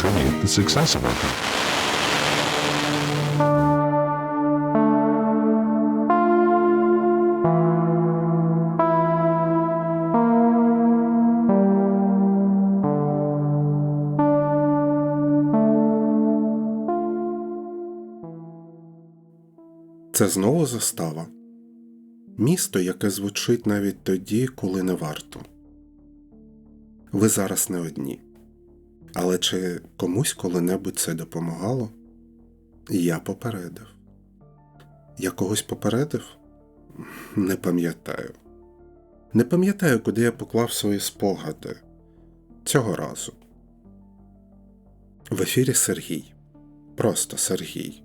contribute the success of our. Це знову застава. Місто, яке звучить навіть тоді, коли не варто. Ви зараз не одні. Але чи комусь коли-небудь це допомагало? Я попередив. Я когось попередив? Не пам'ятаю. Не пам'ятаю, куди я поклав свої спогади цього разу. В ефірі Сергій. Просто Сергій.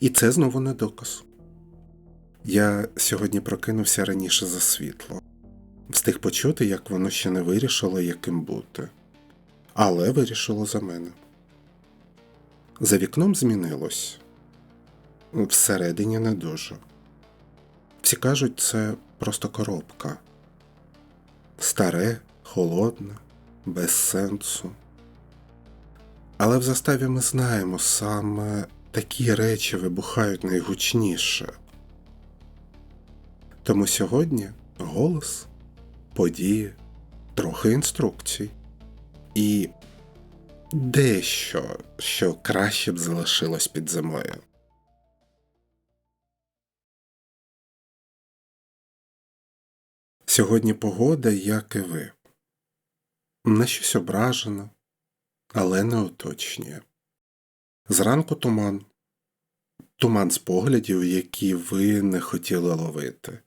І це знову не доказ. Я сьогодні прокинувся раніше за світло, встиг почути, як воно ще не вирішило, яким бути, але вирішило за мене. За вікном змінилось всередині не дуже. Всі кажуть, це просто коробка. Старе, холодне, без сенсу. Але в заставі ми знаємо саме такі речі вибухають найгучніше. Тому сьогодні голос, події, трохи інструкцій і дещо, що краще б залишилось під землею. Сьогодні погода, як і ви. На щось ображена, але не уточнює. Зранку туман. Туман з поглядів, які ви не хотіли ловити.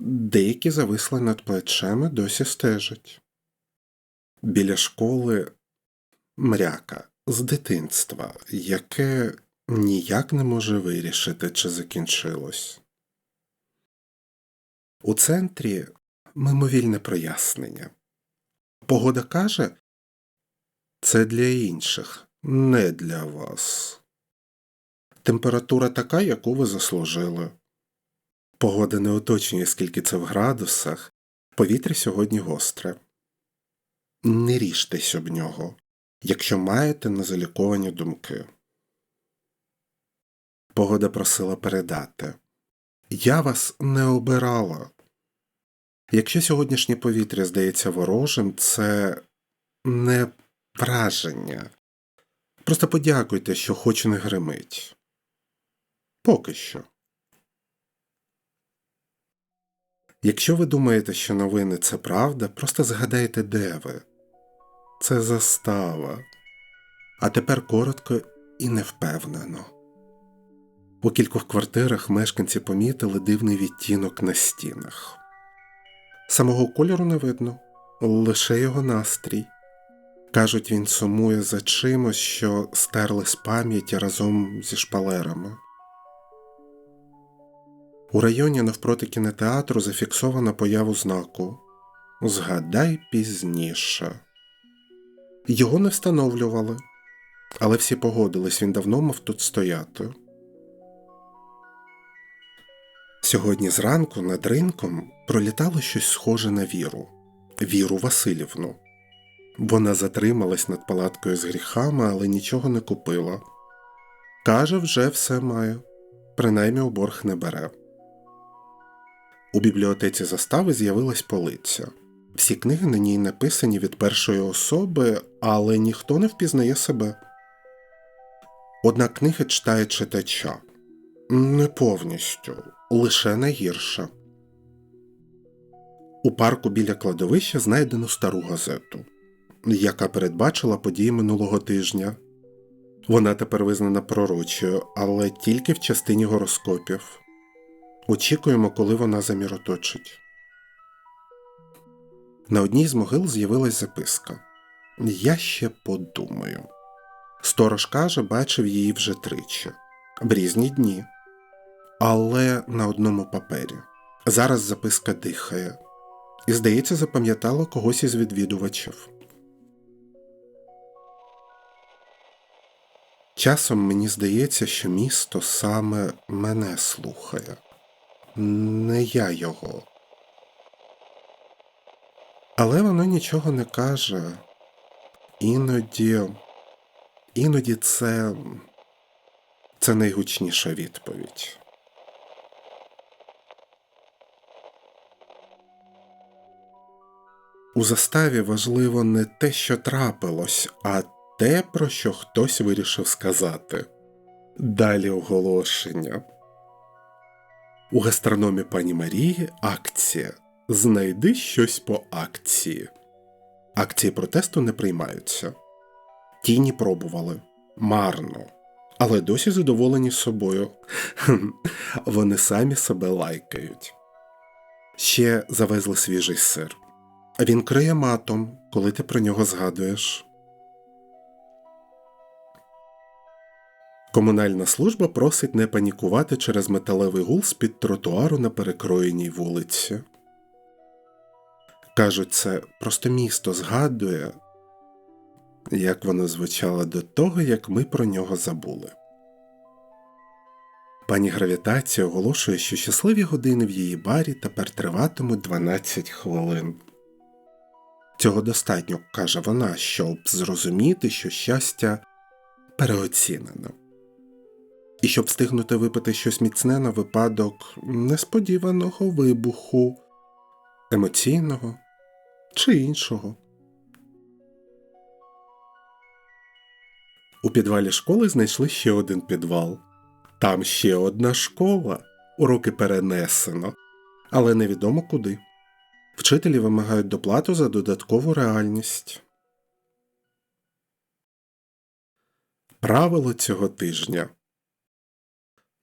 Деякі зависли над плечем і досі стежать. Біля школи мряка з дитинства, яке ніяк не може вирішити, чи закінчилось. У центрі мимовільне прояснення. Погода каже, це для інших, не для вас. Температура така, яку ви заслужили. Погода не уточнює, скільки це в градусах. Повітря сьогодні гостре. Не ріжтесь об нього, якщо маєте незаліковані думки. Погода просила передати. Я вас не обирала. Якщо сьогоднішнє повітря здається ворожим, це не враження. Просто подякуйте, що хоч не гримить. Поки що. Якщо ви думаєте, що новини це правда, просто згадайте, де ви. Це застава. А тепер коротко і невпевнено. У кількох квартирах мешканці помітили дивний відтінок на стінах. Самого кольору не видно, лише його настрій. Кажуть, він сумує за чимось, що стерли з пам'яті разом зі шпалерами. У районі навпроти кінотеатру зафіксовано появу знаку Згадай пізніше. Його не встановлювали, але всі погодились, він давно мав тут стояти. Сьогодні зранку над ринком пролітало щось схоже на віру Віру Васильівну. Вона затрималась над палаткою з гріхами, але нічого не купила. Каже, вже все має, принаймні у борг не бере. У бібліотеці застави з'явилась полиця. Всі книги на ній написані від першої особи, але ніхто не впізнає себе. Одна книга читає читача не повністю, лише найгірша. У парку біля кладовища знайдено стару газету, яка передбачила події минулого тижня. Вона тепер визнана пророчою, але тільки в частині гороскопів. Очікуємо, коли вона заміроточить. На одній з могил з'явилась записка. Я ще подумаю. Сторож каже, бачив її вже тричі, в різні дні, але на одному папері. Зараз записка дихає, і, здається, запам'ятала когось із відвідувачів. Часом мені здається, що місто саме мене слухає, не я його. Але воно нічого не каже, іноді. Іноді це. це найгучніша відповідь. У заставі важливо не те, що трапилось, а те, про що хтось вирішив сказати. Далі оголошення. У гастрономі пані Марії акція. Знайди щось по акції. Акції протесту не приймаються. Тіні пробували марно, але досі задоволені собою. Вони самі себе лайкають. Ще завезли свіжий сир. Він криє матом, коли ти про нього згадуєш. Комунальна служба просить не панікувати через металевий гул з-під тротуару на перекроєній вулиці. Кажуть, це просто місто згадує, як воно звучало до того, як ми про нього забули. Пані Гравітація оголошує, що щасливі години в її барі тепер триватимуть 12 хвилин. Цього достатньо, каже вона, щоб зрозуміти, що щастя переоцінено. І щоб встигнути випити щось міцне на випадок несподіваного вибуху, емоційного чи іншого. У підвалі школи знайшли ще один підвал. Там ще одна школа. Уроки перенесено, але невідомо куди. Вчителі вимагають доплату за додаткову реальність. Правило цього тижня.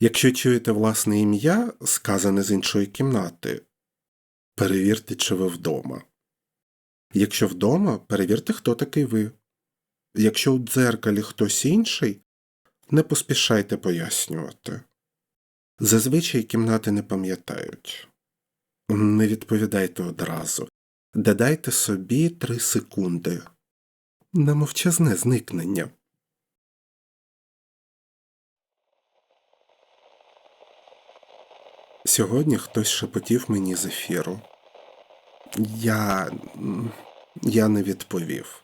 Якщо чуєте власне ім'я, сказане з іншої кімнати, перевірте, чи ви вдома. Якщо вдома, перевірте, хто такий ви. Якщо у дзеркалі хтось інший, не поспішайте пояснювати. Зазвичай кімнати не пам'ятають. Не відповідайте одразу. Додайте собі три секунди. На мовчазне зникнення. Сьогодні хтось шепотів мені з ефіру. Я. я не відповів.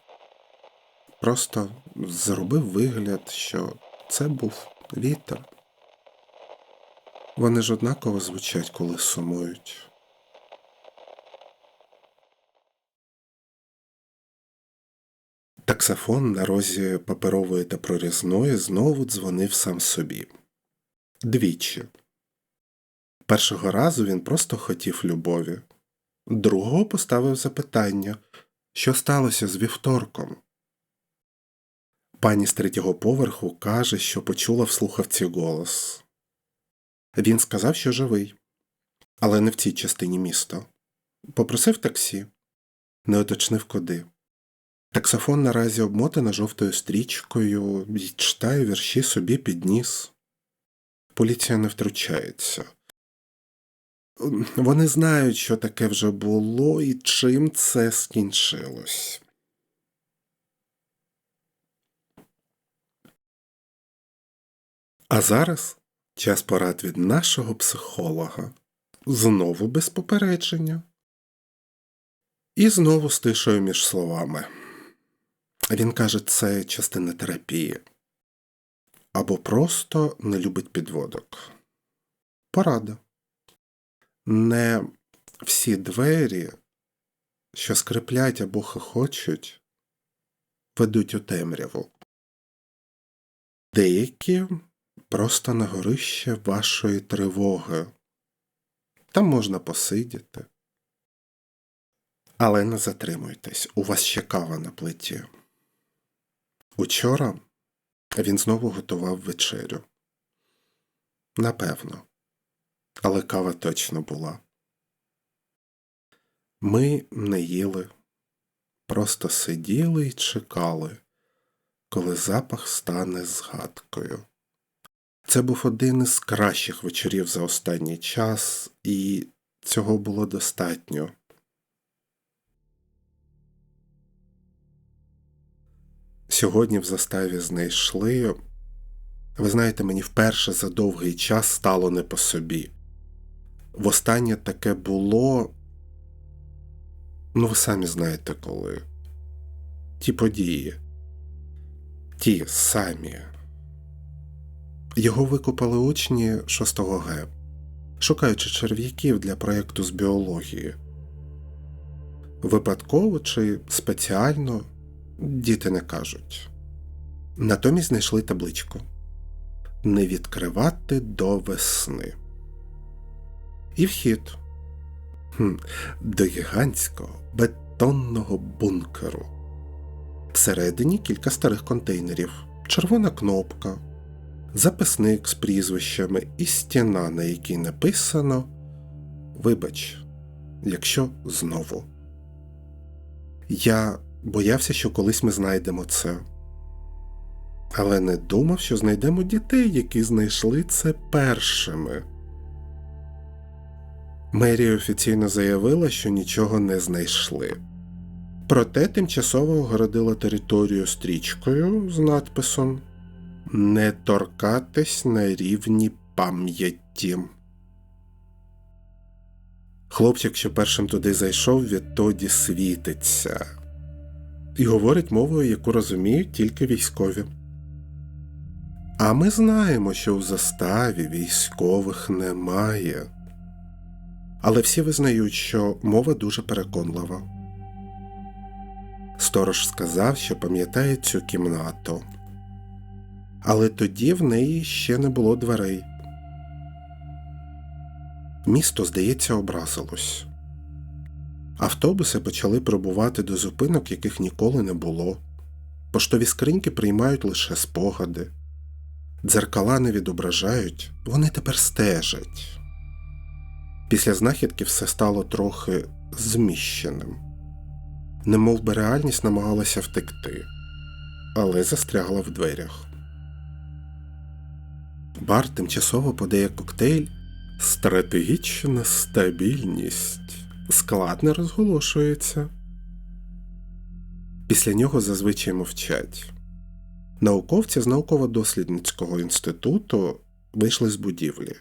Просто зробив вигляд, що це був вітер. Вони ж однаково звучать, коли сумують. Таксофон на розі паперової та прорізної знову дзвонив сам собі. Двічі. Першого разу він просто хотів любові, другого поставив запитання, що сталося з вівторком. Пані з третього поверху каже, що почула в слухавці голос. Він сказав, що живий, але не в цій частині міста. Попросив таксі, не уточнив куди. Таксофон наразі обмотана жовтою стрічкою і читає вірші собі під ніс. Поліція не втручається. Вони знають, що таке вже було і чим це скінчилось. А зараз час порад від нашого психолога. Знову без попередження. І знову з тишою між словами. Він каже, це частина терапії. Або просто не любить підводок. Порада. Не всі двері, що скриплять або хохочуть, ведуть у темряву. Деякі просто на горище вашої тривоги. Там можна посидіти. Але не затримуйтесь, у вас ще кава на плиті. Учора він знову готував вечерю. Напевно, але кава точно була. Ми не їли, просто сиділи і чекали, коли запах стане згадкою. Це був один із кращих вечорів за останній час, і цього було достатньо. Сьогодні в заставі знайшли. Ви знаєте, мені вперше за довгий час стало не по собі. Востаннє таке було. Ну, ви самі знаєте коли. ті події. Ті самі. Його викопали учні 6 Г, шукаючи черв'яків для проєкту з біології. Випадково чи спеціально діти не кажуть. Натомість знайшли табличку Не відкривати до весни. І вхід хм, до гігантського бетонного бункеру. Всередині кілька старих контейнерів, червона кнопка, записник з прізвищами і стіна, на якій написано Вибач, якщо знову. Я боявся, що колись ми знайдемо це. Але не думав, що знайдемо дітей, які знайшли це першими. Мерія офіційно заявила, що нічого не знайшли. Проте тимчасово огородила територію стрічкою з надписом Не торкатись на рівні пам'яті. Хлопчик, що першим туди зайшов, відтоді світиться і говорить мовою, яку розуміють тільки військові. А ми знаємо, що в заставі військових немає. Але всі визнають, що мова дуже переконлива. Сторож сказав, що пам'ятає цю кімнату. Але тоді в неї ще не було дверей. Місто, здається, образилось. Автобуси почали прибувати до зупинок, яких ніколи не було. Поштові скриньки приймають лише спогади. Дзеркала не відображають, вони тепер стежать. Після знахідки все стало трохи зміщеним. Немов би реальність намагалася втекти, але застрягла в дверях. Бар тимчасово подає коктейль Стратегічна стабільність складно розголошується. Після нього зазвичай мовчать. Науковці з науково-дослідницького інституту вийшли з будівлі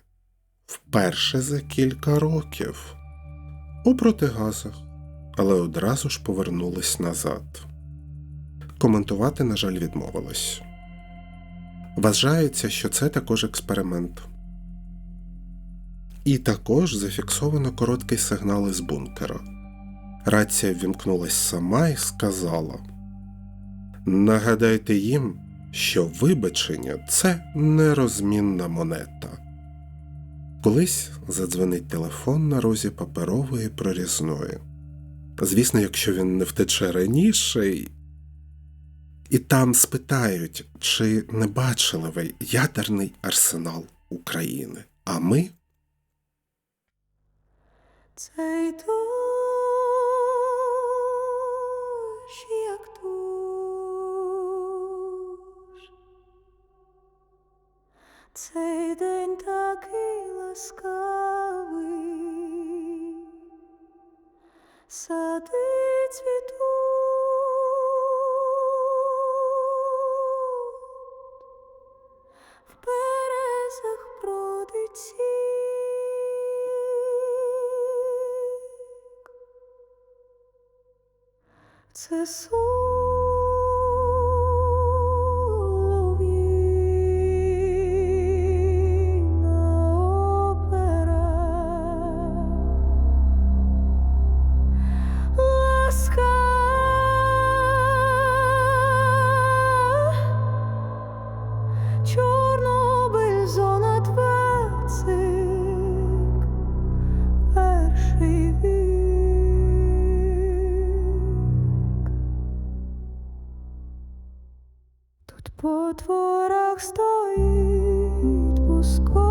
вперше за кілька років у протигазах, але одразу ж повернулись назад. Коментувати, на жаль, відмовились. Вважається, що це також експеримент. І також зафіксовано короткий сигнал із бункера. Рація ввімкнулась сама і сказала: Нагадайте їм, що вибачення це нерозмінна монета. Колись задзвонить телефон на розі паперової прорізної. Звісно, якщо він не втече раніше. І там спитають, чи не бачили ви ядерний арсенал України, а ми Цей дощ, як душ, цей день такий ласкавий, сади цвітуть, в березах бродить. Це солов'їна по творах стоїть бускова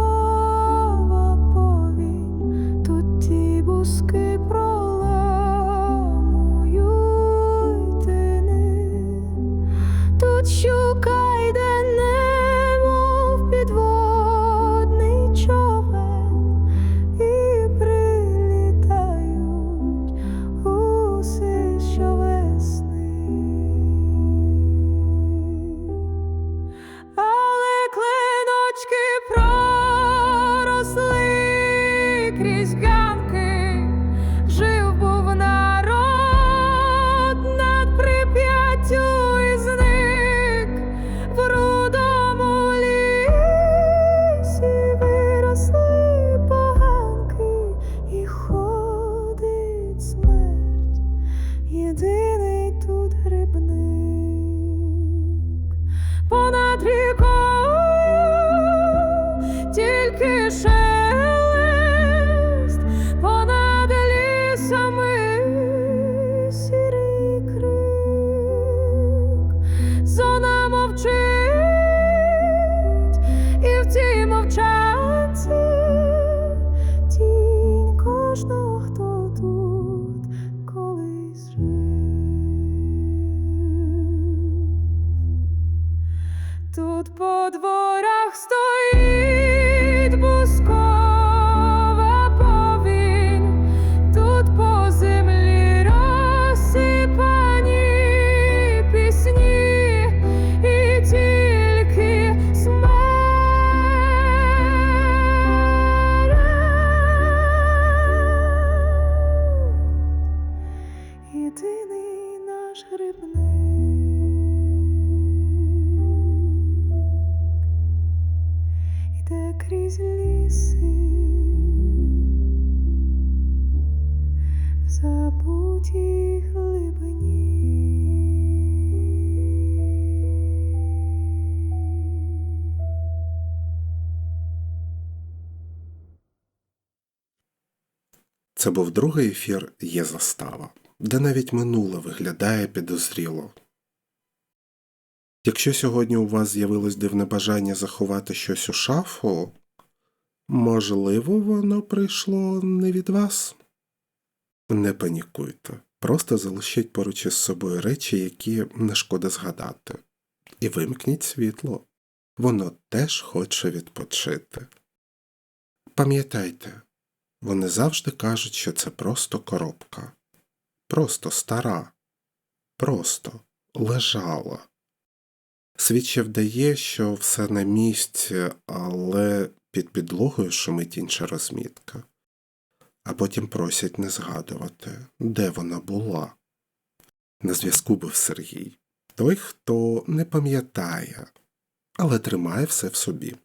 Це був другий ефір Є застава, де навіть минуле виглядає підозріло. Якщо сьогодні у вас з'явилось дивне бажання заховати щось у шафу, можливо, воно прийшло не від вас. Не панікуйте, просто залишіть поруч із собою речі, які не шкода згадати, і вимкніть світло. Воно теж хоче відпочити. Пам'ятайте, вони завжди кажуть, що це просто коробка, просто стара, просто лежала. Світ ще вдає, що все на місці, але під підлогою шумить інша розмітка, а потім просять не згадувати, де вона була. На зв'язку був Сергій, той, хто не пам'ятає, але тримає все в собі.